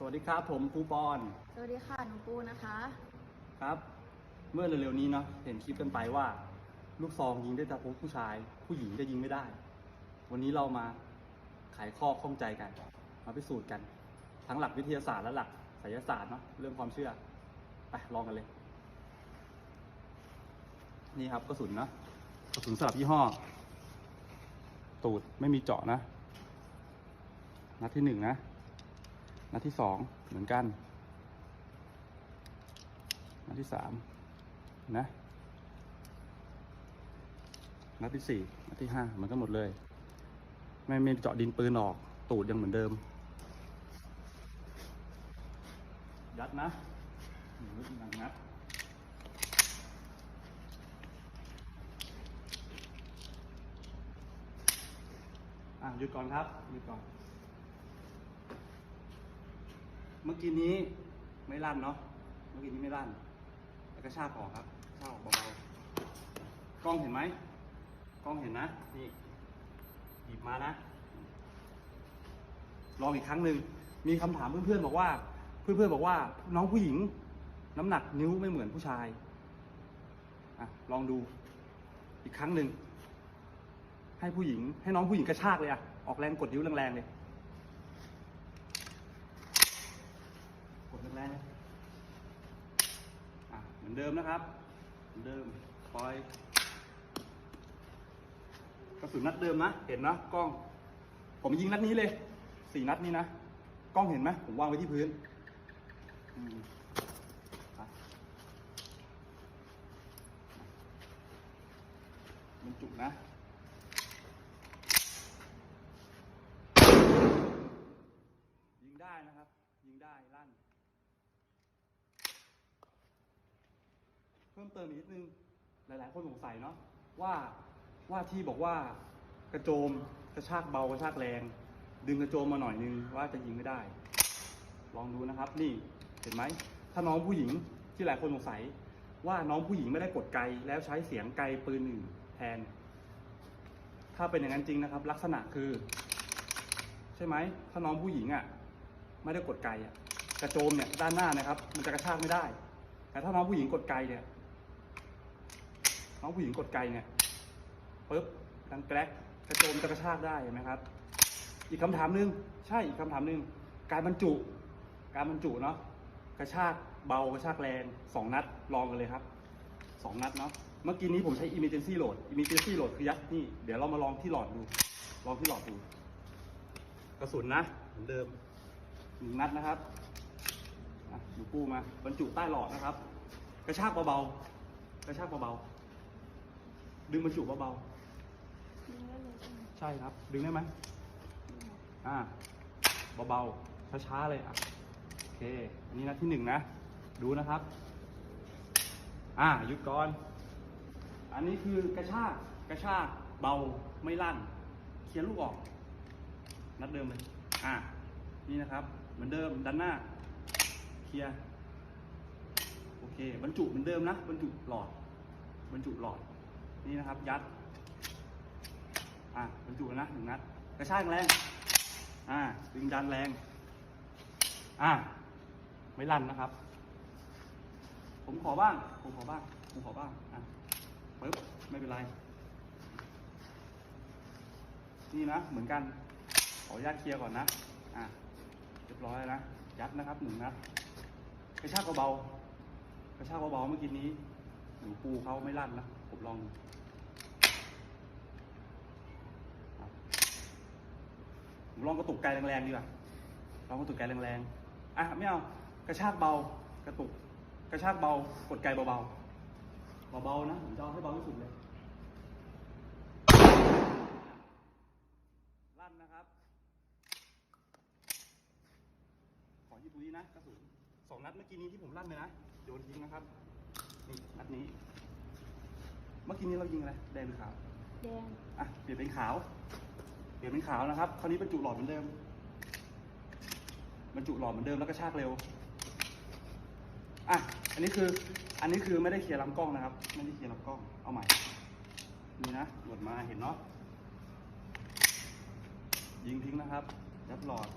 สวัสดีครับผมปูปอน สวัสดีค่ะหนูปูนะคะ ครับ เมื่อเร็วๆนี้เนาะเห็นคลิปกันไปว่า ลูกซองยิงได้แต่ผู้ชาย ผู้หญิงจะยิงไม่ได้ วันนี้เรามาไขข้อข้องใจกัน มาพิสูจน์กัน ทั้งหลักวิทยาศาสตร์และหลักไสยศาสตร์เนาะเรื่องความเชื่อไปลองกันเลย นี่ครับกระสุนเนาะกระสุนสลับยี่ห้อ ตูดไม่มีเจาะนะนัดที่หนึ่งนะ นัดที่สองเหมือนกัน นัดที่สามนะ นัดที่สี่นัดที่ห้ามันก็หมดเลย ไม่ไม่เจาะดินปืนออก ตูดยังเหมือนเดิม ยัดนะหนึ่งหนึ่งนัดอะหยุดก่อนครับหยุดก่อน มื่อกี้นี้ไม่ลั่นเนาะ เมื่อกี้นี้ไม่ลั่น แล้วก็ชากออกครับชากออกเบาๆกล้องเห็นไหม กล้องเห็นนะ นี่หยิบมานะ ลองอีกครั้งหนึ่ง มีคำถามเพื่อนๆบอกว่า เพื่อนๆบอกว่า น้องผู้หญิง น้ำหนักนิ้วไม่เหมือนผู้ชายอะลองดูอีกครั้งหนึ่งให้ผู้หญิง ให้น้องผู้หญิงกระชากเลยอะออกแรงกดนิ้วแรงๆเลย กด แรงๆเลยอะเหมือนเดิมนะครับ เหมือนเดิมปล่อยกระสุนนัดเดิมนะ เห็นนะกล้อง ผมยิงนัดนี้เลย สี่นัดนี้นะ กล้องเห็นไหมผมวางไว้ที่พื้นอืมอะมันจุนะ ยิงได้นะครับ ยิงได้ลั่น เพิ่มเติมอีกนิดนึง หลาย ๆ คนสงสัยเนาะว่าว่าที่บอกว่ากระโจมกระชากเบากระชากแรง ดึงกระโจมมาหน่อยนึงว่าจะยิงไม่ได้ ลองดูนะครับ นี่เห็นไหมถ้าน้องผู้หญิงที่หลายคนสงสัย ว่าน้องผู้หญิงไม่ได้กดไกแล้วใช้เสียงไกปืนอื่นแทน ถ้าเป็นอย่างนั้นจริงนะครับ ลักษณะคือ ใช่ไหมถ้าน้องผู้หญิงอะไม่ได้กดไกอะกระโจมเนี่ยด้านหน้านะครับ มันจะกระชากไม่ได้ แต่ถ้าน้องผู้หญิงกดไกเนี่ย น้องผู้หญิงกดไกเนี่ยปึ๊บดังแกรกกระโจมกระชากได้เห็นไหมครับ อีกคำถามหนึ่งใช่อีกคำถามหนึ่งการบรรจุ การบรรจุเนาะกระชากเบากระชากแรงสองนัดลองกันเลยครับสองนัดเนาะเมื่อกี้นี้ผมใช้ emergency load emergency load คือยัดนี่เดี๋ยวเรามาลองที่หลอดดูลองที่หลอดดู กระสุนนะเหมือนเดิมหนึ่งนัดนะครับอะดูปูมาบรรจุใต้หลอดนะครับ กระชากเบาๆกระชากเบาๆ ดึงบรรจุเบาๆ ใช่ครับ ดึงได้ไหมอ่า เบาๆ ช้าๆ เลยอะ โอเค อันนี้นัดที่หนึ่งนะ ดูนะครับ อ่าหยุดก่อน อันนี้คือกระชาก กระชาก เบา ไม่ลั่น เคลียร์ลูกออก นัดเดิมเลย อ่า นี่นะครับ เหมือนเดิมด้านหน้า เคลียร์ โอเค บรรจุเหมือนเดิมนะ บรรจุหลอด บรรจุหลอด นี่นะครับ ยัด อ่าบรรจุนะหนึ่งนัดกระชากแรง อ่าดึงดันแรง อ่าไม่ลั่นนะครับ ผมขอบ้าง ผมขอบ้าง ผมขอบ้าง อะปึ๊บ ไม่เป็นไร นี่นะ เหมือนกัน ขออนุญาตเคลียร์ก่อนนะ อะเรียบร้อยแล้วนะ ยัดนะครับหนึ่งนัดกระชากเบาๆกระชากเบาๆเมื่อกี้นี้หนูปูเขาไม่ลั่นนะ ผมลองดูอะ ผมลองกระตุกไกลแรงๆดีกว่าลองกระตุกไกลแรงๆอะไม่เอากระชากเบากระตุก กระชากเบากดไกลเบาๆเบาๆนะผมจะเอาให้เบาที่สุดเลยลั่นนะครับขอหยิบดูนี้นะกระสุนสองนัดเมื่อกี้นี้ที่ผมลั่นเลยนะโยนทิ้งนะครับนี่นัดนี้ เมื่อกี้นี้เรายิงอะไรแดงหรือขาวแดงอะเปลี่ยนเป็นขาว เปลี่ยนเป็นขาวนะครับคราวนี้บรรจุหลอดเหมือนเดิมบรรจุหลอดเหมือนเดิมแล้วก็ชากเร็วอะอันนี้คืออันนี้คือไม่ได้เคลียร์ลำกล้องนะครับ ไม่ได้เคลียร์ลำกล้องเอาใหม่นี่นะหลดมาเห็นเนาะยิงทิ้งนะครับยัดหลอด